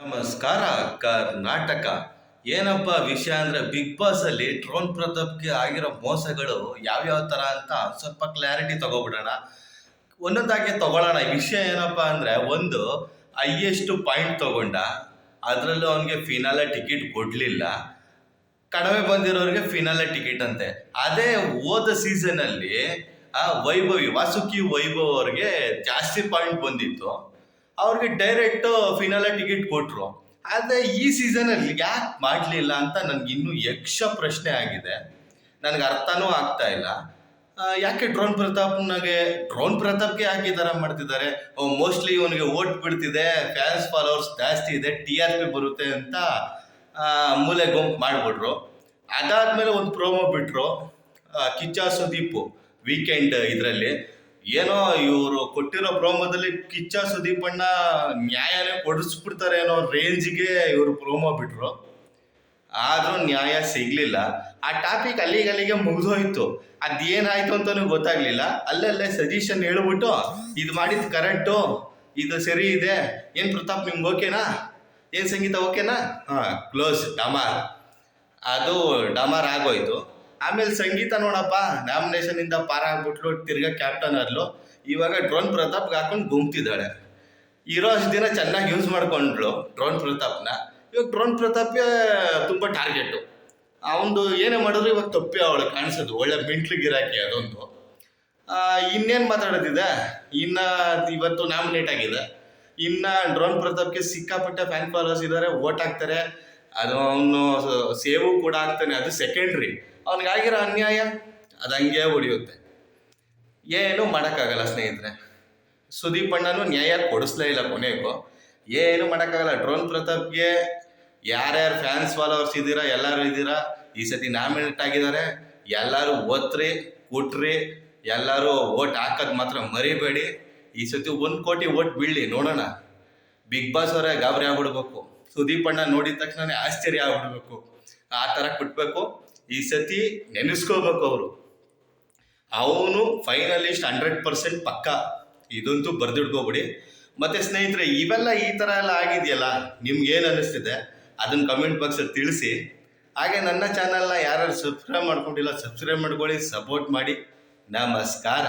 ನಮಸ್ಕಾರ, ಕರ್ನಾಟಕ. ಏನಪ್ಪ ವಿಷಯ ಅಂದ್ರೆ ಬಿಗ್ ಬಾಸ್ ಅಲ್ಲಿ ಡ್ರೋನ್ ಪ್ರತಾಪ್ಗೆ ಆಗಿರೋ ಮೋಸಗಳು ಯಾವ್ಯಾವ ತರ ಅಂತ ಸ್ವಲ್ಪ ಕ್ಲಾರಿಟಿ ತಗೋಬಿಡೋಣ. ಒಂದೊಂದಾಗಿ ತಗೊಳ್ಳೋಣ. ವಿಷಯ ಏನಪ್ಪ ಅಂದ್ರೆ ಒಂದು ಹೈಯೆಸ್ಟ್ ಪಾಯಿಂಟ್ ತಗೊಂಡ, ಅದರಲ್ಲೂ ಅವನಿಗೆ ಫಿನಾಲೆ ಟಿಕೆಟ್ ಕೊಡ್ಲಿಲ್ಲ. ಕಡಿಮೆ ಬಂದಿರೋರಿಗೆ ಫಿನಾಲೆ ಟಿಕೆಟ್ ಅಂತೆ. ಅದೇ ಹೋದ ಸೀಸನ್ ಅಲ್ಲಿ, ಆ ವೈಭವಿ, ವಾಸುಕಿ ವೈಭವ್ ಅವ್ರಿಗೆ ಜಾಸ್ತಿ ಪಾಯಿಂಟ್ ಬಂದಿತ್ತು. ಅವ್ರಿಗೆ ಡೈರೆಕ್ಟ್ ಫಿನಾಲೆ ಟಿಕೆಟ್ ಕೊಟ್ರು. ಆದರೆ ಈ ಸೀಸನ್ ಅಲ್ಲಿ ಯಾಕೆ ಮಾಡಲಿಲ್ಲ ಅಂತ ನನ್ಗೆ ಇನ್ನೂ ಯಕ್ಷ ಪ್ರಶ್ನೆ ಆಗಿದೆ. ನನಗೆ ಅರ್ಥನೂ ಆಗ್ತಾ ಇಲ್ಲ. ಯಾಕೆ ಡ್ರೋನ್ ಪ್ರತಾಪ್ನಾಗೆ ಡ್ರೋನ್ ಪ್ರತಾಪ್ಗೆ ಯಾಕೆ ಈ ಥರ ಮಾಡ್ತಿದ್ದಾರೆ? ಮೋಸ್ಟ್ಲಿ ಇವನಿಗೆ ಓಟ್ ಬಿಡ್ತಿದೆ ಫ್ಯಾನ್ಸ್ ಫಾಲೋವರ್ಸ್ ಜಾಸ್ತಿ ಇದೆ ಟಿ ಆರ್ ಪಿ ಬರುತ್ತೆ ಅಂತ ಮೂಲೆ ಗುಂಪು ಮಾಡಿಬಿಟ್ರು. ಅದಾದಮೇಲೆ ಒಂದು ಪ್ರೋಮೋ ಕಿಚ್ಚಾ ಕಿಚ್ಚ ಸುದೀಪ್ ವೀಕೆಂಡ್ ಇದರಲ್ಲಿ. ಏನೋ ಇವರು ಕೊಟ್ಟಿರೋ ಪ್ರೋಮೋದಲ್ಲಿ ಕಿಚ್ಚ ಸುದೀಪ್ ಅಣ್ಣ ನ್ಯಾಯನೇ ಕೊಡಿಸ್ಬಿಡ್ತಾರೆ ಅನ್ನೋ ರೇಂಜ್ಗೆ ಇವರು ಪ್ರೋಮೋ ಬಿಟ್ರು. ಆದ್ರೂ ನ್ಯಾಯ ಸಿಗ್ಲಿಲ್ಲ. ಆ ಟಾಪಿಕ್ ಅಲ್ಲಿಗೆ ಅಲ್ಲಿಗೆ ಮುಗಿದೋಯ್ತು. ಅದೇನಾಯ್ತು ಅಂತಾನು ಗೊತ್ತಾಗ್ಲಿಲ್ಲ. ಅಲ್ಲಲ್ಲೇ ಸಜೆಷನ್ ಹೇಳ್ಬಿಟ್ಟು ಇದು ಮಾಡಿದ್ ಕರೆಕ್ಟು ಇದು ಸರಿ ಇದೆ. ಏನ್ ಪ್ರತಾಪ್, ನಿಮ್ಗೆ ಓಕೆನಾ? ಏನ್ ಸಂಗೀತ, ಓಕೆನಾ? ಹಾಂ ಕ್ಲೋಸ್ ಡಮಾರ್. ಅದು ಡಮಾರ್ ಆಗೋಯ್ತು. ಆಮೇಲೆ ಸಂಗೀತ ನೋಡಪ್ಪ ನಾಮಿನೇಷನ್ ಇಂದ ಪಾರ ಆಗ್ಬಿಟ್ಲು, ತಿರ್ಗಾ ಕ್ಯಾಪ್ಟನ್ ಆದ್ಲು. ಇವಾಗ ಡ್ರೋನ್ ಪ್ರತಾಪ್ ಹಾಕೊಂಡು ಗುಂಪ್ತಿದ್ದಾಳೆ ಇರೋ ಅಷ್ಟು ದಿನ ಚೆನ್ನಾಗಿ ಯೂಸ್ ಮಾಡ್ಕೊಂಡ್ಳು ಡ್ರೋನ್ ಪ್ರತಾಪ್ನ. ಇವಾಗ ಡ್ರೋನ್ ಪ್ರತಾಪ್ಗೆ ತುಂಬ ಟಾರ್ಗೆಟು ಅವನು ಏನೇ ಮಾಡಿದ್ರು ಇವಾಗ ತಪ್ಪಿ ಅವಳು ಕಾಣಿಸೋದು, ಒಳ್ಳೆ ಮಿಂಟ್ಲಿ ಗಿರಾಕಿ ಅದೊಂದು. ಇನ್ನೇನ್ ಮಾತಾಡೋದಿದೆ ಇನ್ನ ಇವತ್ತು ನಾಮಿನೇಟ್ ಆಗಿದೆ. ಇನ್ನ ಡ್ರೋನ್ ಪ್ರತಾಪ್ಗೆ ಸಿಕ್ಕಾಪಟ್ಟೆ ಫ್ಯಾನ್ ಫಾಲೋವರ್ಸ್ ಇದ್ದಾರೆ ಓಟ್ ಹಾಕ್ತಾರೆ. ಅದು ಅವನು ಸೇವು ಕೂಡ ಆಗ್ತಾನೆ, ಅದು ಸೆಕೆಂಡ್ರಿ ಅವನಿಗಾಗಿರೋ ಅನ್ಯಾಯ? ಅದು ಹಂಗೆ ಹೊಡಿಯುತ್ತೆ ಏನು ಮಾಡೋಕ್ಕಾಗಲ್ಲ ಸ್ನೇಹಿತರೆ. ಸುದೀಪ್ ಅಣ್ಣನು ನ್ಯಾಯ ಕೊಡಿಸ್ಲೇ ಇಲ್ಲ ಕೊನೆಗೂ. ಏನು ಮಾಡೋಕ್ಕಾಗಲ್ಲ. ಡ್ರೋನ್ ಪ್ರತಾಪ್ಗೆ ಯಾರ್ಯಾರು ಫ್ಯಾನ್ಸ್ ಫಾಲೋವರ್ಸ್ ಇದ್ದೀರಾ, ಎಲ್ಲರೂ ಇದ್ದೀರಾ, ಈ ಸತಿ ನಾಮಿನೇಟ್ ಆಗಿದ್ದಾರೆ. ಎಲ್ಲರೂ ಓದ್ರಿ ಕೊಟ್ರಿ, ಎಲ್ಲರೂ ಓಟ್ ಹಾಕೋದು ಮಾತ್ರ ಮರಿಬೇಡಿ. ಈ ಸತಿ ಒಂದು ಕೋಟಿ ಓಟ್ ಬೀಳಿ ನೋಡೋಣ. ಬಿಗ್ ಬಾಸ್ ಅವರೇ ಗಾಬರಿ ಆಗ್ಬಿಡ್ಬೇಕು. ಸುದೀಪ್ ಅಣ್ಣ ನೋಡಿದ ತಕ್ಷಣ ಆಶ್ಚರ್ಯ ಆಗ್ಬಿಡ್ಬೇಕು. ಆ ಥರ ಕೊಟ್ಬೇಕು. ಈ ಸತಿ ನೆನೆಸ್ಕೋಬೇಕು ಅವರು. ಅವನು ಫೈನಲಿಸ್ಟ್ ಹಂಡ್ರೆಡ್ ಪರ್ಸೆಂಟ್ ಪಕ್ಕ. ಇದಂತೂ ಬರ್ದಿಡ್ಕೋಬಿಡಿ ಮತ್ತೆ ಸ್ನೇಹಿತರೆ, ಇವೆಲ್ಲ ಈ ಥರ ಎಲ್ಲ ಆಗಿದೆಯಲ್ಲ ನಿಮ್ಗೇನು ಅನ್ನಿಸ್ತಿದೆ ಅದನ್ನ ಕಮೆಂಟ್ ಬಾಕ್ಸಲ್ಲಿ ತಿಳಿಸಿ. ಹಾಗೆ ನನ್ನ ಚಾನಲ್ನ ಯಾರು ಸಬ್ಸ್ಕ್ರೈಬ್ ಮಾಡ್ಕೊಂಡಿಲ್ಲ ಸಬ್ಸ್ಕ್ರೈಬ್ ಮಾಡ್ಕೊಳ್ಳಿ ಸಪೋರ್ಟ್ ಮಾಡಿ. ನಮಸ್ಕಾರ.